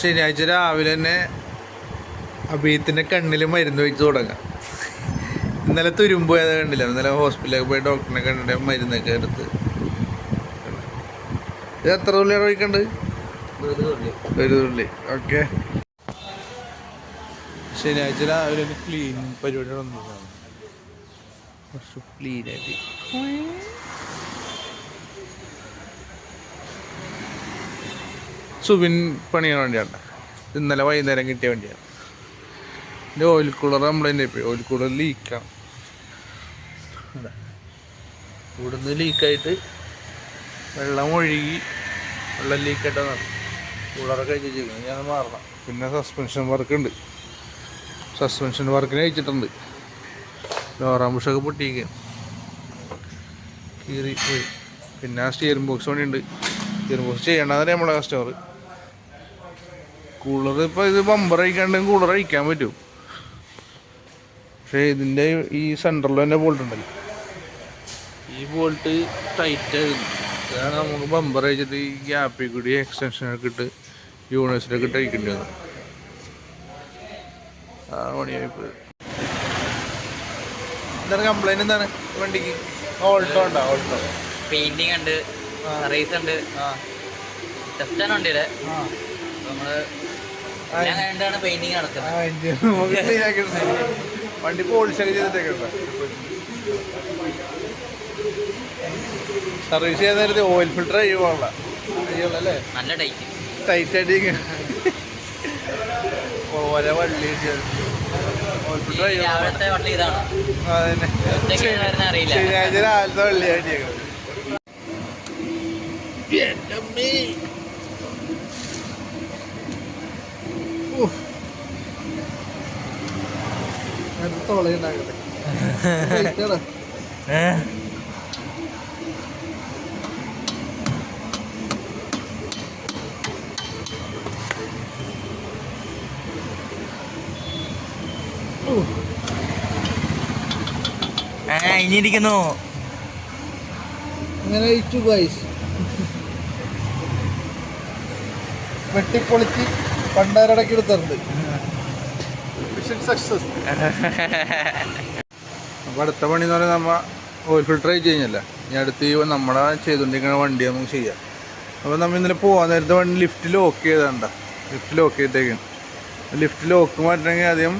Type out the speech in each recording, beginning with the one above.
ശനിയാഴ്ച രാവിലെ തന്നെ അഭിയത്തിന്റെ കണ്ണിൽ മരുന്ന് വെച്ച് തുടങ്ങാം. ഇന്നലെ തുരുമ്പ് പോയത് കണ്ടില്ല? ഇന്നലെ ഹോസ്പിറ്റലിലേക്ക് പോയി ഡോക്ടറിനെ കണ്ടിട്ട് മരുന്നൊക്കെ എടുത്ത്. ഇത് എത്ര തുള്ളിയാണ് ഒഴിക്കണ്ട്? ഒരു തുള്ളി. ഓക്കെ. ശനിയാഴ്ച രാവിലെ ക്ലീൻ പരിപാടി വന്നതാണ് കുറച്ച് ക്ലീനായിട്ട് സുബിൻ പണിയാൻ വേണ്ടിയാണ്. ഇന്നലെ വൈകുന്നേരം കിട്ടിയ വണ്ടിയാണ്. എന്റെ ഓയിൽ കൂളർ കംപ്ലൈന്റ് ആയിപ്പോയി ഓയിൽ കൂളർ ലീക്കാണ് ഇവിടുന്ന് ലീക്കായിട്ട് വെള്ളം ഒഴുകി വെള്ളം ലീക്കായിട്ട് നടക്കും കൂളറൊക്കെ അയച്ചിരിക്കുന്നത് ഞാൻ മാറണം. പിന്നെ സസ്പെൻഷൻ വർക്ക് ഉണ്ട്. സസ്പെൻഷൻ വർക്കിന് അയച്ചിട്ടുണ്ട് ലോറാംബുഷൊക്കെ പൊട്ടിയിരിക്കുക കീറി പോയി. പിന്നെ സ്റ്റിയറിംഗ് ബോക്സ് പണിയുണ്ട്. സ്റ്റിയറിംഗ് ബോക്സ് ചെയ്യേണ്ടതാണ് നമ്മളെ കസ്റ്റമർ കൂളർ ഇപ്പോൾ ഇത് ബമ്പർ അഴിക്കാണ്ടെങ്കിൽ കൂളർ അഴിക്കാൻ പറ്റും. പക്ഷേ ഇതിന്റെ ഈ സെന്ററിൽ തന്നെ ബോൾട്ട് ഉണ്ടല്ലോ. ഈ ബോൾട്ട് ടൈറ്റ് ആയിരുന്നു. അതാണ് നമുക്ക് ബമ്പർ അഴിച്ചിട്ട് ഈ ഗ്യാപ്പിൽ കൂടി എക്സ്റ്റൻഷനൊക്കെ ഇട്ട് യൂണിവേഴ്സിലൊക്കെ ഇട്ട് അഴിക്കേണ്ടി വന്നു ആ പണിയായിപ്പോയി എന്താണ് കംപ്ലൈന്റ് എന്താണ്? വണ്ടിക്ക്? ഓൾട്ടോ ഉണ്ടോ? ഓൾട്ടോ പെയിന്റിങ് ഉണ്ട്. സർവീസ് ഉണ്ട്. ആ. ടെസ്റ്റ് ഉണ്ട് വണ്ടിയുടെ. ആ. വണ്ടി പോളിഷൊക്കെ ചെയ്തിട്ടേക്കണ്ട സർവീസ് ചെയ്യാൻ നേരത്തെ ഓയിൽ ഫിൽട്ടർ കഴിയുവാണല്ല നല്ല ടൈറ്റ് ടൈറ്റ് ആയിട്ട് ഓരോ വള്ളി ഓയിൽ ഫിൽട്ടർ അതന്നെ. അറിയില്ല. ശനിയാഴ്ച രാവിലത്തെ വള്ളി ആയിട്ടേക്കണം എന്റെ ഇനിയിരിക്കുന്നു. അങ്ങനെ വെട്ടിപ്പൊളിച്ച് പണ്ടാരടക്കി എടുത്തിട്ടുണ്ട്. സക്സസ് അടുത്ത പണി എന്ന് പറയുന്നത് നമ്മ ഓയിൽ ഫിൽട്ടർ ആയി കഴിഞ്ഞല്ല? ഇനി അടുത്ത് ഈ നമ്മളെ ചെയ്തുകൊണ്ടിരിക്കുന്ന വണ്ടി നമുക്ക് ചെയ്യാം. അപ്പോൾ നമ്മ ഇന്നലെ പോവാൻ നേരത്തെ വണ്ടി ലിഫ്റ്റ് ലോക്ക് ചെയ്തണ്ട ലിഫ്റ്റ് ലോക്ക് ചെയ്തേക്കാണ്. ലിഫ്റ്റ് ലോക്ക് മാറ്റണമെങ്കിൽ ആദ്യം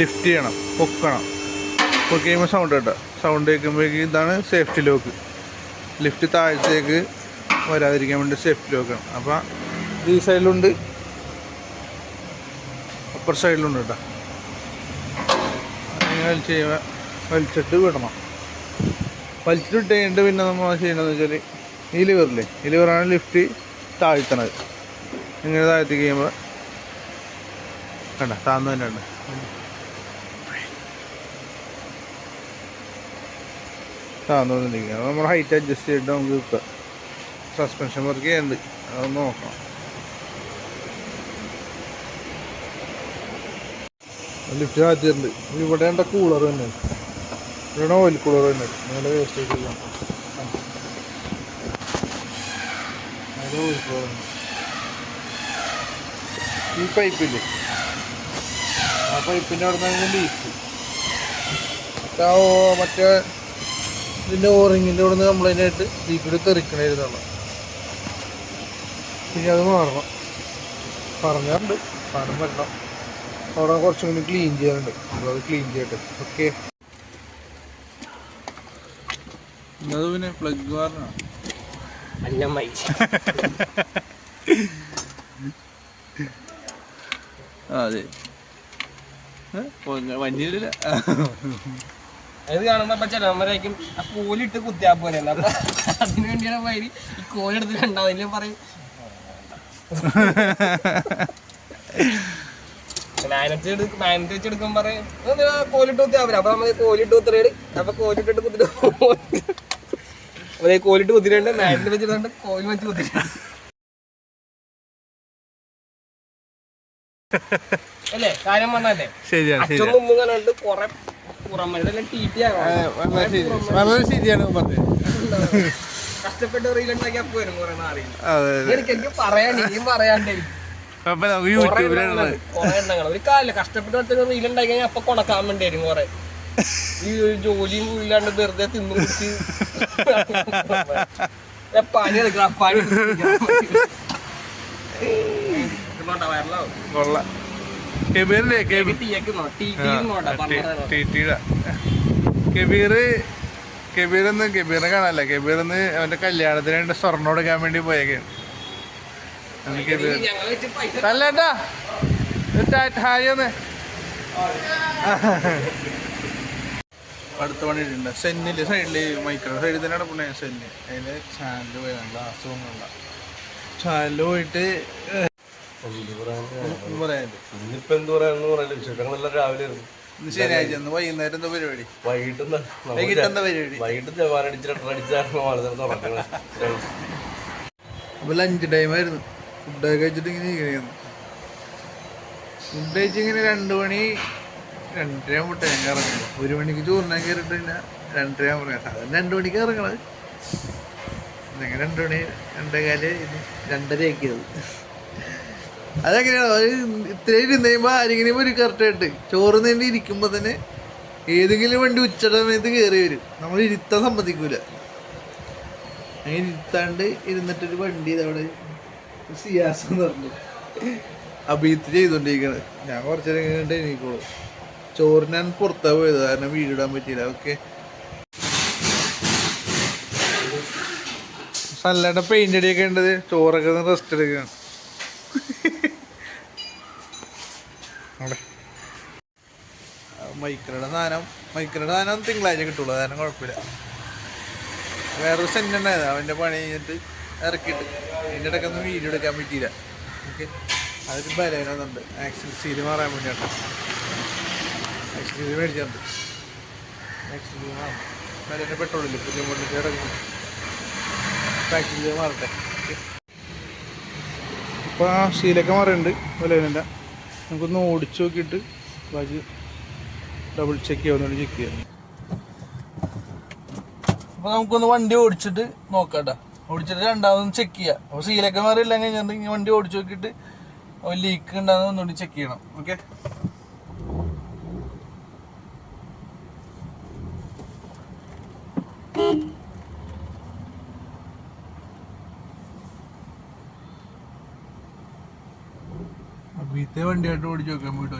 ലിഫ്റ്റ് ചെയ്യണം പൊക്കണം. പൊക്കി കഴിയുമ്പോൾ സൗണ്ട് കേട്ടോ. സൗണ്ട് കേൾക്കുമ്പോഴേക്ക് ഇതാണ് സേഫ്റ്റി ലോക്ക് ലിഫ്റ്റ് താഴത്തേക്ക് വരാതിരിക്കാൻ വേണ്ടി സേഫ്റ്റി ലോക്കാണ് അപ്പോൾ ഈ സൈഡിലുണ്ട് അപ്പർ സൈഡിലുണ്ട് കേട്ടോ അങ്ങനെ വലിച്ചിട്ട് വിടണം. വലിച്ചിട്ട് കഴിഞ്ഞിട്ട് പിന്നെ നമ്മൾ ചെയ്യണമെന്ന് വെച്ചാൽ ഈ ലിവറില്ലേ ഈ ലിവറാണ് ലിഫ്റ്റ് താഴ്ത്തണത്. ഇങ്ങനെ താഴ്ത്തി കഴിയുമ്പോൾ കണ്ട താന്നു തന്നെ ഉണ്ട്. താന്നുകൊണ്ടിരിക്കുക നമ്മുടെ ഹൈറ്റ് അഡ്ജസ്റ്റ് ചെയ്തിട്ട് നമുക്ക് സസ്പെൻഷൻ വർക്ക് ചെയ്യുന്നുണ്ട് അതൊന്ന് നോക്കണം. ലിഫ്റ്റ് മാറ്റിയിട്ടുണ്ട് ഇവിടെ ഉണ്ട് കൂളർ തന്നെ. ഇവിടെ ഓയിൽ കൂളർ തന്നെ. നല്ല വേസ്റ്റ് ആയിട്ടില്ല അത് ഓയിൽ കൂളർ ഈ പൈപ്പില്ലേ ആ പൈപ്പിന്റെ അവിടെ നിന്ന് ലീക്ക് ആ മറ്റേ ഇതിന്റെ ഓറിങ്ങിന്റെ അവിടെ നിന്ന് കംപ്ലൈന്റ് ആയിട്ട് ലീക്കിട്ട് തെറിക്കണായിരുന്നുള്ള പിന്നെ അത് മാറണം. പറഞ്ഞിട്ടുണ്ട് സാധനം വരണം. അവിടെ കുറച്ചും കൂടി ക്ലീൻ ചെയ്യാനുണ്ട്. അപ്പോൾ അത് ക്ലീൻ ചെയ്യട്ടെ. ഓക്കെ അത് പിന്നെ പ്ലഗ് മാറണം അല്ലമ്മായി അതെ. വണ്ടിയിലില്ല. അത് കാണുമ്പോ ചിലവരായിരിക്കും ആ കോലിട്ട് കുത്തിയാ പോലെ അപ്പൊ അതിനു വേണ്ടിയാണ് വൈരി. ഈ കോലെടുത്ത് രണ്ടാമതിലും പറയും നയനത്ത് എടുക്കും നയനത്ത് വെച്ച് എടുക്കുമ്പോ പറയും "ഇത് ആ കോലിട്ട് കുത്തിയാ പോലെ അപ്പൊ നമ്മൾ കോലിട്ട് കുത്തിരേട് അപ്പൊ കോലിട്ടിട്ട് കുത്തിട്ട് അപ്പൊ ഈ കോലിട്ട് കുത്തിരണ്ട് നയനത്ത് വെച്ചിട്ടുണ്ട് കോലി വെച്ച് കുത്തിരണ്ട് അല്ലേ? കാര്യം വന്നല്ലേ ശരിയാണ് അച്ഛനും മുമ്പ് കൊറേ വളരെ ശരി. വളരെ ശരിയാണ് പറഞ്ഞത് കഷ്ടപ്പെട്ട് റീൽ ഉണ്ടാക്കി അപ്പൊ വരും കുറെ അറിയില്ല അതെ അതെ. എനിക്ക് എനിക്ക് ഇനിയും ഒരു കാലില്ല കഷ്ടപ്പെട്ട് റീൽ ഉണ്ടായി കഴിഞ്ഞാൽ അപ്പൊ കൊണക്കാൻ വേണ്ടി വരും കൊറേ. ഈ ഒരു ജോലിയും ഇല്ലാണ്ട് വെറുതെ തിന്നു കുടിച്ച്. പനി എടുക്കണം പണി. കൊള്ളാം കബീർ കബീർ കബീർ എന്ന് കബീറിനെ കാണാനല്ല? കബീർ എന്ന് അവന്റെ കല്യാണത്തിന് വേണ്ടി സ്വർണം എടുക്കാൻ വേണ്ടി പോയേക്കാണ് ഹായ് ഒന്ന്. അടുത്ത പണി ഇട്ടുണ്ട് സെന്നിൽ സൈഡിൽ മൈക്രോ. സൈഡിൽ തന്നെയാണ് നടപ്പുണ്ടേ സെന്ന്. അതിന് ചാനൽ പോയാണ് ഗ്ലാസ് ഒന്നുമില്ല ചാനൽ പോയിട്ട് ഇന്നിപ്പോ എന്ത് പറയാന്ന് പറയില്ല വിശേഷങ്ങളെല്ലാം രാവിലെ ശനിയാഴ്ച വൈകുന്നേരം എന്താ പരിപാടി? വൈകിട്ട് വൈകിട്ട് എന്താ പരിപാടി? വൈകിട്ട് ജവാനടിച്ച് രണ്ടടിച്ചാണ് അപ്പൊ ലഞ്ച് ടൈം ആയിരുന്നു. ഫുഡൊക്കെ കഴിച്ചിട്ട് ഇങ്ങനെ ഇരിക്കുന്നു ഫുഡ് കഴിച്ച് ഇങ്ങനെ രണ്ട് മണി രണ്ടര മുട്ട ഞാൻ ഇറങ്ങുന്നത് ഒരു മണിക്ക് ചോറിനാൻ കയറിയിട്ട് പിന്നെ രണ്ടര ഞാൻ പറയാം സാധാരണ രണ്ട് മണിക്ക് ഇറങ്ങണത്. ഞങ്ങൾ രണ്ട് മണി രണ്ടേകാൽ ഇത് രണ്ടര ആക്കിയത്. അതെങ്ങനെയാണ്? അത് ഇത്രയും ഇരുന്ന് കഴിയുമ്പോൾ ആരെങ്കിലും ഒരു കറക്റ്റായിട്ട് ചോറ് തന്നെ ഇരിക്കുമ്പോൾ തന്നെ ഏതെങ്കിലും വണ്ടി ഉച്ചയുടെ സമയത്ത് കയറി വരും. നമ്മൾ ഇരുത്താൻ സമ്മതിക്കൂല. അങ്ങനെ ഇരുത്താണ്ട് ഇരുന്നിട്ടൊരു വണ്ടി ഇതവിടെ സിയാസ് എന്ന് പറഞ്ഞു അഭിത്ത് ചെയ്തോണ്ടിരിക്കണത് ഞാൻ കുറച്ചു നേരം കഴിഞ്ഞിട്ട് എനിക്കോളൂ ചോറിന് ഞാൻ പുറത്താ പോയത് കാരണം വീടിടാൻ പറ്റിയില്ല. ഓക്കെ സല്ലാണ്ട് പെയിന്റ് അടിയൊക്കെ ഉണ്ടത് ചോറൊക്കെ റെസ്റ്റ് എടുക്കണം. മൈക്കറുടെ സാധനം. മൈക്കറുടെ സാധനം തിങ്കളാഴ്ച കിട്ടുള്ളൂ. കാരണം കുഴപ്പമില്ല. വേറൊരു സെന്റ് ഉണ്ടായത്. അവന്റെ പണി കഴിഞ്ഞിട്ട് ഇറക്കിയിട്ട്. അതിന്റെ ഇടയ്ക്കൊന്നും വീഡിയോ എടുക്കാൻ പറ്റിയില്ല. ഓക്കെ അതൊരു ബലേനുണ്ട് ആക്സിൽ സീൽ മാറാൻ വേണ്ടിയിട്ടാണ് ആക്സിൽ സീൽ മേടിച്ചിട്ടുണ്ട് ആക്സിൽ സീൽ മാറണം ബലേന്റെ പെട്രോളില്ല? പുതിയ മുന്നിട്ട് കിടക്കുന്നു ആക്സിൽ സീൽ മാറട്ടെ. ഇപ്പോൾ ആ സീലൊക്കെ മാറിയിട്ടുണ്ട്. ബലേനെന്റെ നമുക്കൊന്ന് ഓടിച്ചു നോക്കിയിട്ട് ബാക്കി ഡബിൾ ചെക്ക് ചെയ്യാവുന്നതുകൊണ്ട് ചെക്ക് ചെയ്യാം. അപ്പൊ നമുക്കൊന്ന് വണ്ടി ഓടിച്ചിട്ട് നോക്കാട്ടാ. ഓടിച്ചിട്ട് രണ്ടാമതും ചെക്ക് ചെയ്യാം. അപ്പൊ സീലൊക്കെ മാറിയില്ല കഴിഞ്ഞിട്ടുണ്ടെങ്കിൽ വണ്ടി ഓടിച്ചു നോക്കിയിട്ട് ലീക്ക് ഉണ്ടാകുന്ന ഒന്നുകൂടി ചെക്ക് ചെയ്യണം. ഓക്കെ വണ്ടിയായിട്ട് ഓടിച്ചു നോക്കാൻ പോയിട്ട്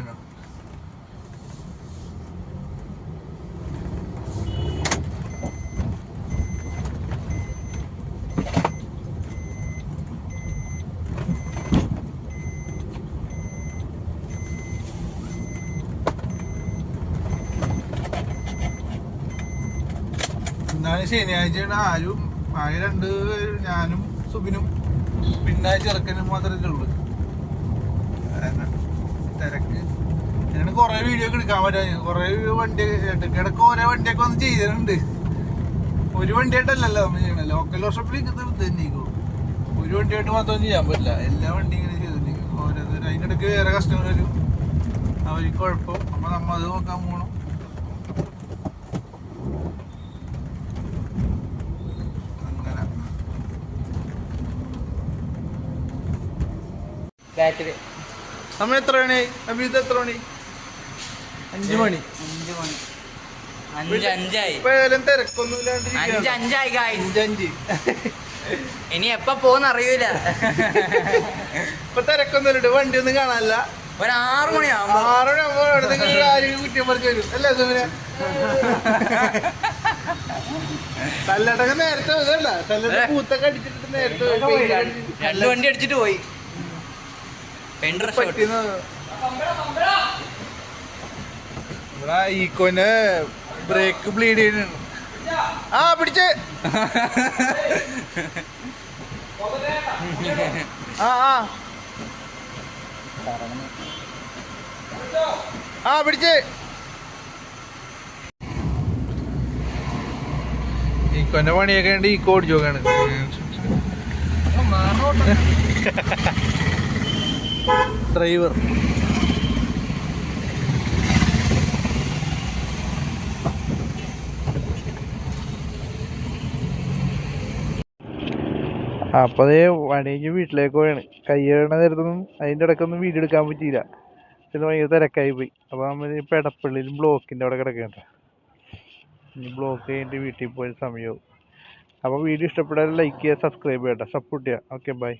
വരാം എന്നാലും ശനിയാഴ്ചയാണ് ആരും ആകെ രണ്ട് ഞാനും സുബിനും പിന്നെ ചെറുക്കനും മാത്രമേ ഉള്ളൂ. തിരക്ക്. അങ്ങനെ കുറെ വീഡിയോ ഒക്കെ എടുക്കാൻ പറ്റാ. കുറെ വണ്ടി ഇടയ്ക്കിടക്ക് ഓരോ വണ്ടിയൊക്കെ വന്ന് ചെയ്തിട്ടുണ്ട്. ഒരു വണ്ടിയായിട്ടല്ലല്ലോ നമ്മൾ ചെയ്യണം ലോക്കൽ വർഷപ്പിൽ തന്നെയായിരിക്കും. ഒരു വണ്ടിയായിട്ട് മാത്രം ചെയ്യാൻ പറ്റില്ല. എല്ലാ വണ്ടി ഇങ്ങനെ ചെയ്തിട്ടുണ്ടെങ്കിൽ ഓരോരുത്തർ അതിന്റെ ഇടയ്ക്ക് വേറെ കസ്റ്റമർ വരും. അവർക്ക് കുഴപ്പം. അപ്പൊ നമ്മൾ അത് നോക്കാൻ പോകണം അങ്ങനെ ബാറ്ററി. സമയം എത്ര മണി? അഭിത് എത്ര മണി. അഞ്ചു മണി. അഞ്ചു മണി അഞ്ച് അഞ്ചായി. അഞ്ച് അഞ്ചായി. അഞ്ചഞ്ച് ഇനി എപ്പ പോന്ന് അറിയൂല. ഇപ്പൊ തിരക്കൊന്നും ഇല്ല വണ്ടി ഒന്നും കാണാനില്ല. ഒരു ആറു മണിയാവുമ്പോ. ആറു മണിയാവുമ്പോ ആരെങ്കിലും കുറ്റിയം വരും. അല്ലേ സുമിനെ? കല്ലടക്ക നേരത്തെ ഇതല്ല കല്ലട പൂത്തൊക്കെ അടിച്ചിട്ട് നേരത്തെ പോയി. രണ്ട് വണ്ടി അടിച്ചിട്ട് പോയി. ഇവിടെ ഈക്കോന് ബ്രേക്ക് ബ്ലീഡ് ചെയ്യുന്നുണ്ട് ആ പിടിച്ച്. ആ ആ. ആ പിടിച്ച്. ഈക്കോന്റെ പണിയൊക്കെ ഉണ്ട് ഈക്കോ ഓടിച്ചു നോക്കാണ് ഡ്രൈവർ. അപ്പോൾ അതേ വണിക്ക് വീട്ടിലേക്ക് പോയാണ്. കയ്യേണ നേരത്തൊന്നും അതിന്റെ ഇടയ്ക്കൊന്നും വീഡിയോ എടുക്കാൻ പറ്റിയില്ല. പിന്നെ ഭയങ്കര തിരക്കായി പോയി. അപ്പോൾ നമ്മൾ ഇപ്പോൾ ഇടപ്പള്ളിയിലും ബ്ലോക്കിന്റെ അവിടെ കിടക്കണ്ട ഇനി ബ്ലോക്ക് കഴിഞ്ഞിട്ട് വീട്ടിൽ പോയ സമയവും. അപ്പോൾ വീഡിയോ ഇഷ്ടപ്പെട്ടാൽ ലൈക്ക് ചെയ്യുക സബ്സ്ക്രൈബ് ചെയ്യട്ടെ സപ്പോർട്ട് ചെയ്യുക. Okay bye